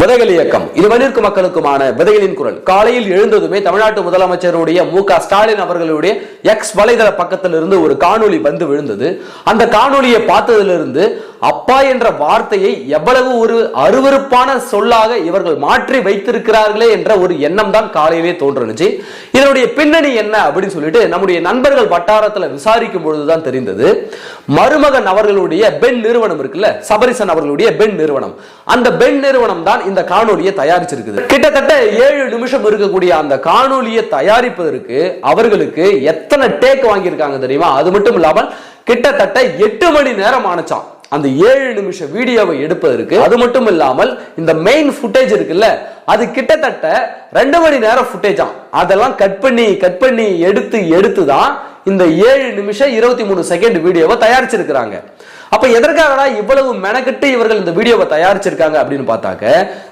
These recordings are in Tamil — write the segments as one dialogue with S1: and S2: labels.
S1: விதைகள் இயக்கம். இருவனிற்கு மக்களுக்குமான விதைகளின் குரல். காலையில் எழுந்ததுமே தமிழ்நாட்டு முதலமைச்சருடைய மு க ஸ்டாலின் அவர்களுடைய எக்ஸ் வலைதள பக்கத்தில் இருந்து ஒரு காணொலி வந்து விழுந்தது. அந்த காணொலியை பார்த்ததிலிருந்து அப்பா என்ற வார்த்தையை எவ்வளவு ஒரு அருவருப்பான சொல்லாக இவர்கள் மாற்றி வைத்திருக்கிறார்களே என்ற ஒரு எண்ணம் தான் காலையிலே தோன்றுனுச்சு. இதனுடைய பின்னணி என்ன அப்படின்னு சொல்லிட்டு நம்முடைய நண்பர்கள் வட்டாரத்துல விசாரிக்கும் பொழுதுதான் தெரிந்தது. மருமகன் அவர்களுடைய பெண் நிறுவனம் இருக்குல்ல சபரிசன் அவர்களுடைய பெண் நிறுவனம். அந்த பெண் நிறுவனம் தான் இந்த காணொலியை தயாரிச்சிருக்குது. கிட்டத்தட்ட ஏழு நிமிஷம் இருக்கக்கூடிய அந்த காணொலியை தயாரிப்பதற்கு அவர்களுக்கு எத்தனை டேக் வாங்கியிருக்காங்க தெரியுமா? அது மட்டும் இல்லாமல் கிட்டத்தட்ட எட்டு மணி நேரம் ஆனச்சாம் அந்த ஏழு நிமிஷம் வீடியோவை எடுப்பதற்கு அது மட்டும் இல்லாமல் இந்த மெயின் ஃபுட்டேஜ் இருக்குல்ல அது கிட்டத்தட்ட ரெண்டு மணி நேரம் ஃபுட்டேஜாம் அதெல்லாம் கட் பண்ணி கட் பண்ணி எடுத்து எடுத்து தான் இந்த ஏழு நிமிஷம் இருபத்தி மூணு செகண்ட் வீடியோவை தயாரிச்சிருக்கிறாங்க. அப்ப எதற்காகடா இவ்வளவு மெனக்கெட்டு இவர்கள் இந்த வீடியோவை தயாரிச்சிருக்காங்க அப்படின்னு பார்த்தாக்க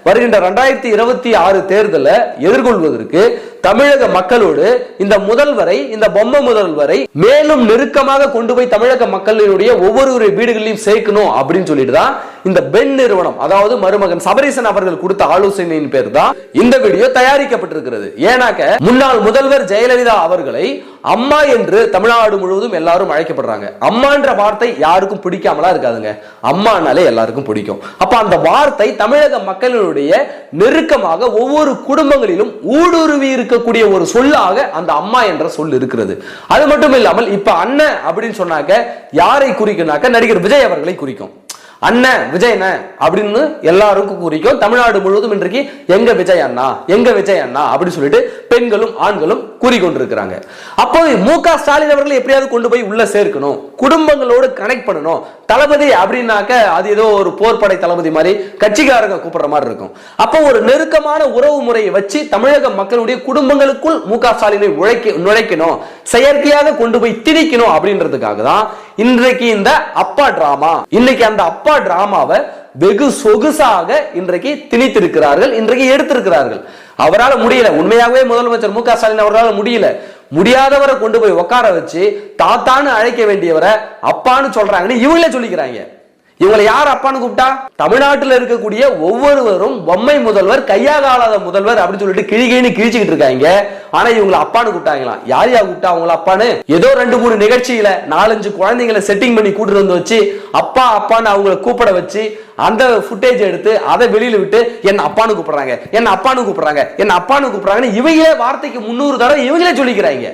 S1: வருகின்ற ரெண்டாயிரத்தி இருபத்தி ஆறு தேர்தலை எதிர்கொள்வதற்கு தமிழக மக்களோடு இந்த முதல்வரை இந்த பொம்மை முதல்வரை மேலும் நெருக்கமாக கொண்டு போய் தமிழக மக்களினுடைய ஒவ்வொரு வீடுகளிலும் சேர்க்கணும் அப்படின்னு சொல்லிட்டு தான் இந்த பெண் நிறுவனம் அதாவது மருமகன் சபரீசன் அவர்கள் கொடுத்த ஆலோசனையின் பேர் தான் இந்த வீடியோ தயாரிக்கப்பட்டிருக்கிறது. ஏனாக்க முன்னாள் முதல்வர் ஜெயலலிதா அவர்களை அம்மா என்று தமிழ்நாடு முழுவதும் எல்லாரும் அழைக்கப்படுறாங்க. அம்மான்ற வார்த்தை யாருக்கும் பிடிக்க பிடிக்காமலாம் இருக்காதுங்க. அம்மானாலே எல்லாருக்கும் பிடிக்கும். அப்ப அந்த வார்த்தை தமிழக மக்களுடைய நெருக்கமாக ஒவ்வொரு குடும்பங்களிலும் ஊடுருவி இருக்கக்கூடிய ஒரு சொல்லாக அந்த அம்மா என்ற சொல் இருக்கிறது. அது மட்டும் இல்லாமல் இப்ப அண்ணன் அப்படின்னு சொன்னாக்க யாரை குறிக்குனாக்க நடிகர் விஜய் அவர்களை குறிக்கும். அண்ணன் விஜயண்ண அப்படின்னு எல்லாருக்கும் குறிக்கும். தமிழ்நாடு முழுவதும் இன்றைக்கு எங்க விஜய் அண்ணா எங்க விஜய் அண்ணா அப்படின்னு சொல்லிட்டு பெண்களும் ஆண்களும் கூறிக்கொண்டிருக்கிறாங்க. அப்போ மு க ஸ்டாலின் அவர்களை எப்படியாவது கொண்டு போய் உள்ள சேர்க்கணும் குடும்பங்களோடு கனெக்ட் பண்ணணும். தளபதி அப்படின்னாக்க அது ஏதோ ஒரு போர்படை தளபதி மாதிரி கட்சிக்காரங்க கூப்பிடுற மாதிரி இருக்கும். அப்போ ஒரு நெருக்கமான உறவு முறையை வச்சு தமிழக மக்களுடைய குடும்பங்களுக்குள் மு க ஸ்டாலினை உழைக்க நுழைக்கணும் செயற்கையாக கொண்டு போய் திணிக்கணும் அப்படின்றதுக்காக தான் இன்றைக்கு இந்த அப்பா டிராமா இன்னைக்கு அந்த அப்பா டிராமாவை வெகு சொகுசாக இன்றைக்கு திணித்திருக்கிறார்கள் இன்றைக்கு எடுத்திருக்கிறார்கள். அவரால் முடியல. உண்மையாகவே முதலமைச்சர் மு க ஸ்டாலின் அவரால் முடியல. முடியாதவரை கொண்டு போய் உட்கார வச்சு தாத்தான்னு அழைக்க வேண்டியவரை அப்பான்னு சொல்றாங்கன்னு இவங்களே சொல்லிக்கிறாங்க. இவங்களை யார் அப்பான்னு கூப்பிட்டா? தமிழ்நாட்டில் இருக்கக்கூடிய ஒவ்வொருவரும் பொம்மை முதல்வர் கையாகாலாத முதல்வர் அப்படின்னு சொல்லிட்டு கிழிகின்னு கிழிச்சுக்கிட்டு இருக்காங்க. ஆனா இவங்களை அப்பான்னு கூப்பிட்டாங்களாம். யார் யார் கூப்பிட்டா அவங்கள அப்பான்னு? ஏதோ ரெண்டு மூணு நிகழ்ச்சியில நாலஞ்சு குழந்தைங்களை செட்டிங் பண்ணி கூட்டு வந்து வச்சு அப்பா அப்பான்னு அவங்கள கூப்பிட வச்சு அந்த ஃபுட்டேஜ் எடுத்து அதை வெளியில விட்டு என்ன அப்பான்னு கூப்பிடுறாங்க? என்ன அப்பான்னு கூப்பிடுறாங்க? என்ன அப்பான்னு கூப்பிடுறாங்கன்னு இவங்களே வார்த்தைக்கு முன்னூறு தடவை இவங்களே சொல்லிக்கிறாங்க.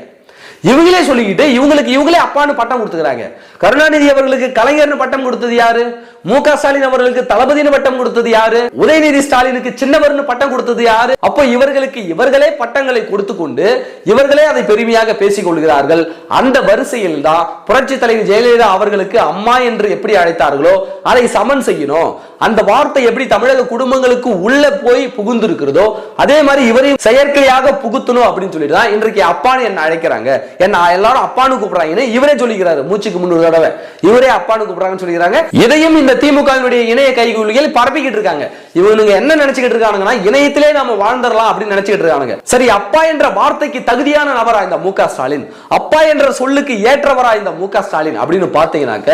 S1: இவங்களே சொல்லிக்கிட்டு இவங்களுக்கு இவங்களே அப்பான்னு பட்டம் கொடுத்துக்கிறாங்க. கருணாநிதி அவர்களுக்கு கலைஞர்னு பட்டம் கொடுத்தது யாரு? மு க ஸ்டாலின் அவர்களுக்கு தளபதினு பட்டம் கொடுத்தது யாரு? உதயநிதி ஸ்டாலினுக்கு சின்னவர்னு பட்டம் கொடுத்தது யாரு? அப்போ இவர்களுக்கு இவர்களே பட்டங்களை கொடுத்து கொண்டு இவர்களே அதை பெருமையாக பேசிக் கொள்கிறார்கள். அந்த வரிசையில் தான் புரட்சி தலைவி ஜெயலலிதா அவர்களுக்கு அம்மா என்று எப்படி அழைத்தார்களோ அதை சமன் செய்யணும். அந்த வார்த்தை எப்படி தமிழக குடும்பங்களுக்கு உள்ள போய் புகுந்திருக்கிறதோ அதே மாதிரி இவரையும் செயற்கையாக புகுத்தணும் அப்படின்னு சொல்லிட்டு தான் இன்றைக்கு அப்பான்னு என்ன அழைக்கிறாங்க. என்ன எல்லாரும் அப்பான்னு கூப்பிடுறாங்கன்னு இவரே சொல்லிக்கிறாரு. மூச்சுக்கு முன்னூறு தடவை. இவரே அப்பான்னு கூப்பிடுறாங்கன்னு சொல்லிக்கிறாங்க. இதையும் இந்த திமுகவினுடைய இணைய கைகூலிகள் பரப்பிக்கிட்டு இருக்காங்க. இவனுங்க என்ன நினைச்சுக்கிட்டு இருக்கானுங்கன்னா இணையத்திலே நம்ம வாழ்ந்துடலாம் அப்படின்னு நினைச்சுக்கிட்டு இருக்கானுங்க. சரி அப்பா என்ற வார்த்தைக்கு தகுதியான நபரா இந்த மு ஸ்டாலின்? அப்பா என்ற சொல்லுக்கு ஏற்றவரா இந்த மு ஸ்டாலின்? அப்படின்னு பாத்தீங்கன்னாக்க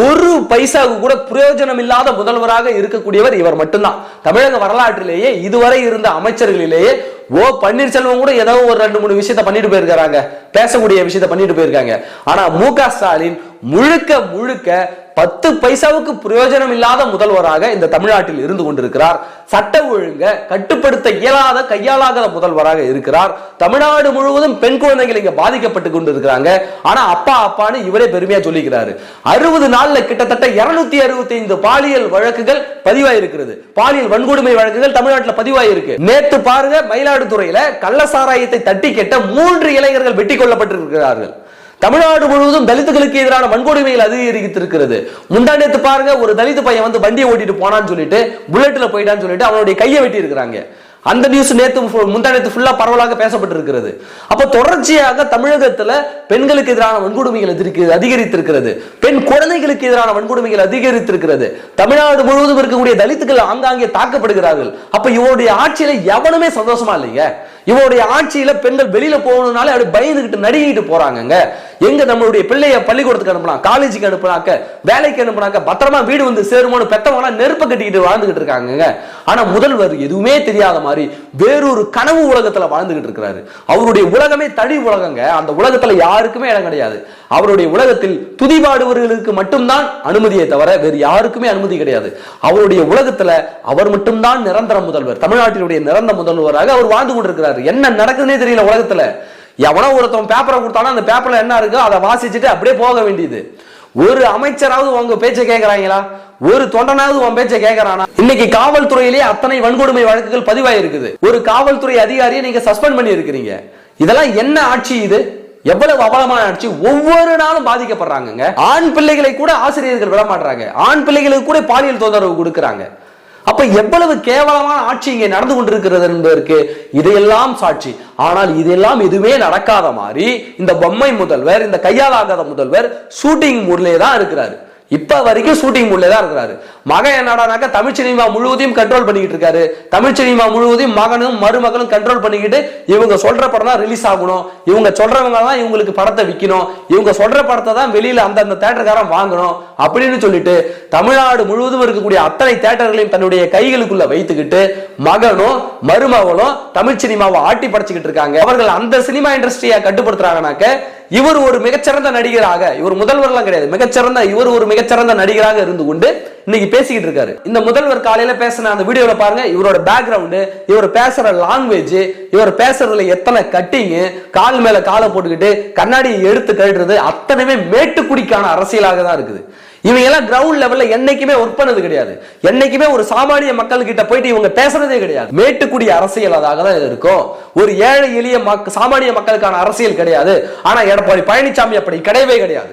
S1: ஒரு பைசாவுக்கு கூட பிரயோஜனம் இல்லாத முதல்வராக இருக்கக்கூடியவர் இவர் மட்டும்தான். தமிழக வரலாற்றிலேயே இதுவரை இருந்த அமைச்சர்களிலேயே ஓ பன்னீர்செல்வம் கூட ஏதோ ஒரு ரெண்டு மூணு விஷயத்த பண்ணிட்டு போயிருக்காங்க. பேசக்கூடிய விஷயத்த பண்ணிட்டு போயிருக்காங்க. ஆனா மு க ஸ்டாலின் முழுக்க முழுக்க பத்து பைசாவுக்கு பிரயோஜனம் இல்லாத முதல்வராக இந்த தமிழ்நாட்டில் இருந்து கொண்டிருக்கிறார். சட்ட ஒழுங்க கட்டுப்படுத்த இயலாத கையாளாத முதல்வராக இருக்கிறார். தமிழ்நாடு முழுவதும் பெண் குழந்தைகள் இங்க பாதிக்கப்பட்டு கொண்டிருக்கிறாங்க. ஆனா அப்பா அப்பான்னு இவரே பெருமையா சொல்லிக்கிறாரு. அறுபது நாள்ல கிட்டத்தட்ட இருநூத்தி அறுபத்தி ஐந்து பாலியல் வழக்குகள் பதிவாயிருக்கிறது. பாலியல் வன்கொடுமை வழக்குகள் தமிழ்நாட்டில் பதிவாயிருக்கு. நேத்து பாருங்க மயிலாடுதுறையில கள்ள சாராயத்தை தட்டி கெட்ட மூன்று இளைஞர்கள் வெட்டி கொல்லப்பட்டிருக்கிறார்கள். தமிழ்நாடு முழுவதும் தலித்துகளுக்கு எதிரான வன்கொடுமைகள் அதிகரித்திருக்கிறது. முந்தா பாருங்க ஒரு தலித் பையன் வந்து வண்டியை ஓட்டிட்டு போனான்னு சொல்லிட்டு புல்லட்ல போயிட்டான்னு சொல்லிட்டு அவனுடைய கையை வெட்டி இருக்கிறாங்க அந்த நியூஸ் நேத்து முந்தானத்து ஃபுல்லா பரவலாக பேசப்பட்டிருக்கிறது. அப்ப தொடர்ச்சியாக தமிழகத்துல பெண்களுக்கு எதிரான வன்கொடுமைகள் அதிகரித்திருக்கிறது. பெண் குழந்தைகளுக்கு எதிரான வன்கொடுமைகள் அதிகரித்திருக்கிறது. தமிழ்நாடு முழுவதும் இருக்கக்கூடிய தலித்துகள் ஆங்காங்கே தாக்கப்படுகிறார்கள். அப்ப இவருடைய ஆட்சியில எவனுமே சந்தோஷமா இல்லைங்க? இவருடைய ஆட்சியில பெண்கள் வெளியில போகணும்னாலே அப்படி பயந்துகிட்டு நடுங்கிட்டு போறாங்கங்க. எங்க நம்மளுடைய பிள்ளைய பள்ளிக்கூடத்துக்கு அனுப்பலாம் காலேஜுக்கு அனுப்பினாக்க வேலைக்கு அனுப்பினாக்க பத்திரமா வீடு வந்து சேருமானு பெத்தவங்களாம் நெருப்ப கட்டிக்கிட்டு வாழ்ந்துகிட்டு இருக்காங்கங்க. ஆனா முதல்வர் எதுவுமே தெரியாத மாதிரி வேறொரு கனவு உலகத்துல வாழ்ந்துகிட்டு இருக்கிறாரு. அவருடைய உலகமே தனி உலகங்க. அந்த உலகத்துல யாருக்குமே இடம் கிடையாது. அவருடைய உலகத்தில் துதிபாடுவர்களுக்கு மட்டும்தான் அனுமதியை தவிர வேறு யாருக்குமே அனுமதி கிடையாது. அவருடைய உலகத்துல அவர் மட்டும்தான் நிரந்தர முதல்வர். தமிழ்நாட்டினுடைய நிரந்தர முதல்வராக அவர் வாழ்ந்து கொண்டிருக்கிறார். என்ன நடக்குதுன்னே தெரியல உலகத்துல. எவனோ ஒருத்தவன் பேப்பரை கொடுத்தாலும் அந்த பேப்பர்ல என்ன இருக்கோ அதை வாசிச்சுட்டு அப்படியே போக வேண்டியது. ஒரு அமைச்சராவது உங்க பேச்சை கேட்குறாங்களா ஒரு தொண்டனாவது உன் பேச்சை கேட்கறானா இன்னைக்கு காவல்துறையிலேயே அத்தனை வன்கொடுமை வழக்குகள் பதிவாயிருக்குது. ஒரு காவல்துறை அதிகாரியை நீங்க சஸ்பெண்ட் பண்ணி இருக்கிறீங்க இதெல்லாம் என்ன ஆட்சி இது? எவ்வளவு அவலமான ஆட்சி ஒவ்வொரு நாளும் பாதிக்கப்படுறாங்கங்க. ஆண் பிள்ளைகளை கூட ஆசிரியர்கள் விடமாட்டுறாங்க ஆண் பிள்ளைகளுக்கு கூட பாலியல் தொந்தரவு கொடுக்கறாங்க. அப்ப எவ்வளவு கேவலமான ஆட்சி இங்கே நடந்து கொண்டிருக்கிறது என்பதற்கு இதையெல்லாம் சாட்சி. ஆனால் இதெல்லாம் எதுவுமே நடக்காத மாதிரி இந்த பொம்மை முதல்வர் இந்த கையாலாகாத முதல்வர் ஷூட்டிங் மூட்லயே தான் இருக்கிறாரு. இப்ப வரைக்கும் ஷூட்டிங் மூட்ல தான் இருக்கிறாரு. மகன் என்னடானாக்க தமிழ் சினிமா முழுவதையும் கண்ட்ரோல் பண்ணிக்கிட்டு இருக்காரு. தமிழ் சினிமா முழுவதையும் மகனும் மருமகனும் கண்ட்ரோல் பண்ணிக்கிட்டு இவங்க சொல்ற படம் தான் ரிலீஸ் ஆகணும். இவங்க சொல்றவங்க தான் இவங்களுக்கு படத்தை விற்கணும் இவங்க சொல்ற படத்தை தான் வெளியில அந்தந்த தேட்டர்காரன் வாங்கணும் அப்படின்னு சொல்லிட்டு தமிழ்நாடு முழுவதும் இருக்கக்கூடிய அத்தனை தேட்டர்களையும் தன்னுடைய கைகளுக்குள்ள வைத்துக்கிட்டு மகனும் மருமகளும் தமிழ் சினிமாவை ஆட்டி படைச்சுக்கிட்டு இருக்காங்க. அவர்கள் அந்த சினிமா இண்டஸ்ட்ரியை கட்டுப்படுத்துறாங்கனாக்க இவர் ஒரு மிகச்சிறந்த நடிகராக இவர் முதல்வர்லாம் கிடையாது மிகச்சிறந்த இவர் ஒரு மிகச்சிறந்த நடிகராக இருந்து கொண்டு இன்னைக்கு பேசிக்கிட்டு இருக்காரு. இந்த முதல்வர் காலையில பேசின அந்த வீடியோல பாருங்க இவரோட பேக்ரவுண்டு இவர் பேசுற லாங்குவேஜ் இவர் பேசுறதுல எத்தனை கட்டிங்கு கால் மேல காலை போட்டுக்கிட்டு கண்ணாடியை எடுத்து கழுடுறது அத்தனையுமே மேட்டுக்குடிக்கான அரசியலாக தான் இருக்குது. இவங்க எல்லாம் கிரவுண்ட் லெவல்ல என்னைக்குமே ஒர்க் பண்ணது கிடையாது. என்னைக்குமே ஒரு சாமானிய மக்கள் கிட்ட போயிட்டு இவங்க பேசுறதே கிடையாது. மேட்டுக்குடி அரசியல் அதாக தான் இருக்கும். ஒரு ஏழை எளிய சாமானிய மக்களுக்கான அரசியல் கிடையாது. ஆனா எடப்பாடி பழனிசாமி அப்படி கிடையவே கிடையாது.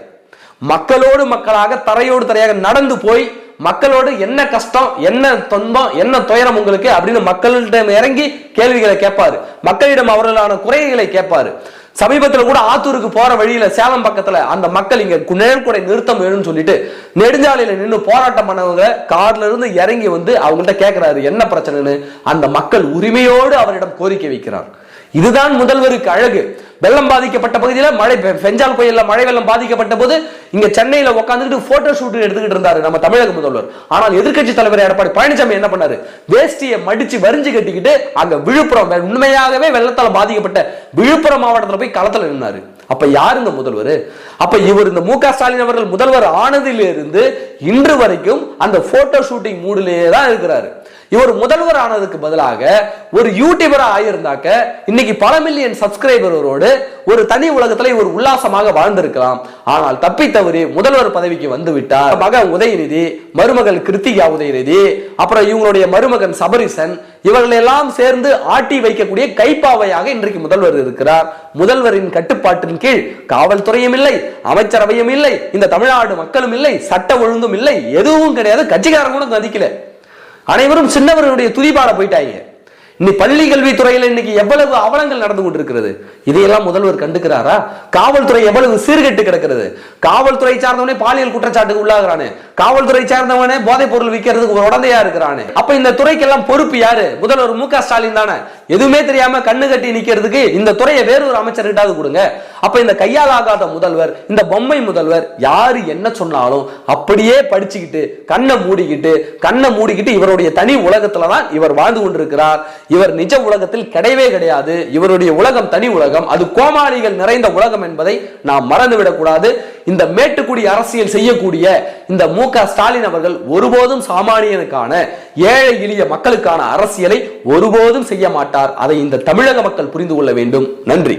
S1: மக்களோடு மக்களாக தரையோடு தரையாக நடந்து போய் மக்களோடு என்ன கஷ்டம் என்ன துன்பம் என்ன துயரம் உங்களுக்கு? அப்படின்னு மக்களிடம் இறங்கி கேள்விகளை கேட்பாரு. மக்களிடம் அவர்களான குறைகளை கேட்பாரு. சமீபத்தில் கூட ஆத்தூருக்கு போற வழியில சேலம் பக்கத்துல அந்த மக்கள் இங்க நிழற்குடை நிறுத்தம் வேணும்னு சொல்லிட்டு நெடுஞ்சாலையில நின்று போராட்டம் பண்ணவங்க கார்ல இருந்து இறங்கி வந்து அவங்கள்ட்ட கேட்கிறாரு என்ன பிரச்சனைன்னு? அந்த மக்கள் உரிமையோடு அவரிடம் கோரிக்கை வைக்கிறார். இதுதான் முதல்வருக்கு அழகு. வெள்ளம் பாதிக்கப்பட்ட பகுதியில மழை பெ- பெஞ்சால் புயல்ல மழை வெள்ளம் பாதிக்கப்பட்ட போது இங்க சென்னையில உட்காந்துக்கிட்டு போட்டோ ஷூட் எடுத்துக்கிட்டு இருந்தாரு நம்ம தமிழக முதல்வர். ஆனால் எதிர்க்கட்சி தலைவர் எடப்பாடி பழனிசாமி என்ன பண்ணாரு? வேஷ்டியை மடிச்சு வரிஞ்சு கட்டிக்கிட்டு அங்க விழுப்புரம் உண்மையாகவே வெள்ளத்தால பாதிக்கப்பட்ட விழுப்புரம் மாவட்டத்தில் போய் களத்தில் நின்னாரு. அப்ப யாருங்க முதல்வர்? அப்ப இவர் இந்த மு க ஸ்டாலின் அவர்கள் முதல்வர் ஆனதிலிருந்து இன்று வரைக்கும் அந்த போட்டோ ஷூட்டிங் மூடிலேயே தான் இருக்கிறாரு. இவர் முதல்வர் ஆனதுக்கு பதிலாக ஒரு யூடியூபரா ஆயிருந்தாக்க இன்னைக்கு பல மில்லியன் சப்ஸ்கிரைபரோடு ஒரு தனி உலகத்துல இவர் உல்லாசமாக வாழ்ந்திருக்கலாம். ஆனால் தப்பி தவறி முதல்வர் பதவிக்கு வந்து விட்டார் மகன் உதயநிதி மருமகள் கிருத்திகா உதயநிதி அப்புறம் இவங்களுடைய மருமகன் சபரிசன் இவர்கள் எல்லாம் சேர்ந்து ஆட்டி வைக்கக்கூடிய கைப்பாவையாக இன்றைக்கு முதல்வர் இருக்கிறார். முதல்வரின் கட்டுப்பாட்டின் கீழ் காவல்துறையும் இல்லை அமைச்சரவையும் இல்லை இந்த தமிழ்நாடு மக்களும் இல்லை சட்ட ஒழுங்கும் இல்லை எதுவும் கிடையாது. கட்சிக்காரங்களும் கூட மதிக்கல அனைவரும் சின்னவர்களுடைய துதிபாட போயிட்டாங்க. இன்னைக்கு பள்ளி கல்வித்துறையில இன்னைக்கு எவ்வளவு அவலங்கள் நடந்து கொண்டிருக்கிறது? இதையெல்லாம் முதல்வர் கண்டுக்கிறாரா? காவல்துறை எவ்வளவு சீர்கெட்டு கிடக்கிறது? காவல்துறை சார்ந்தவனே பாலியல் குற்றச்சாட்டுக்கு உள்ளாகிறானே. காவல்துறை சார்ந்தவனே போதைப் பொருள் விற்கிறதுக்கு ஒரு உடந்தையா இருக்கிறானே. அப்ப இந்த துறைக்கெல்லாம் பொறுப்பு யாரு? முதல்வர் மு க ஸ்டாலின் தானே. எதுவுமே தெரியாம கண்ணு கட்டி நிக்கிறதுக்கு இந்த துறையை வேறொரு அமைச்சர்கிட்டாவது கொடுங்க. அப்ப இந்த கையால் ஆகாத முதல்வர் இந்த பொம்மை முதல்வர் யாரு என்ன சொன்னாலும் அப்படியே படிச்சுக்கிட்டு கண்ணை மூடிக்கிட்டு கண்ணை மூடிக்கிட்டு இவருடைய தனி உலகத்துல தான் இவர் வாழ்ந்து கொண்டிருக்கிறார். இவர் நிஜ உலகத்தில் கிடையவே கிடையாது. இவருடைய உலகம் தனி உலகம். அது கோமாளிகள் நிறைந்த உலகம் என்பதை நாம் மறந்துவிடக்கூடாது இந்த மேட்டுக்குடி அரசியல் செய்யக்கூடிய இந்த மு க ஸ்டாலின் அவர்கள் ஒருபோதும் சாமானியனுக்கான ஏழை எளிய மக்களுக்கான அரசியலை ஒருபோதும் செய்ய மாட்டார். அதை இந்த தமிழக மக்கள் புரிந்து கொள்ள வேண்டும். நன்றி.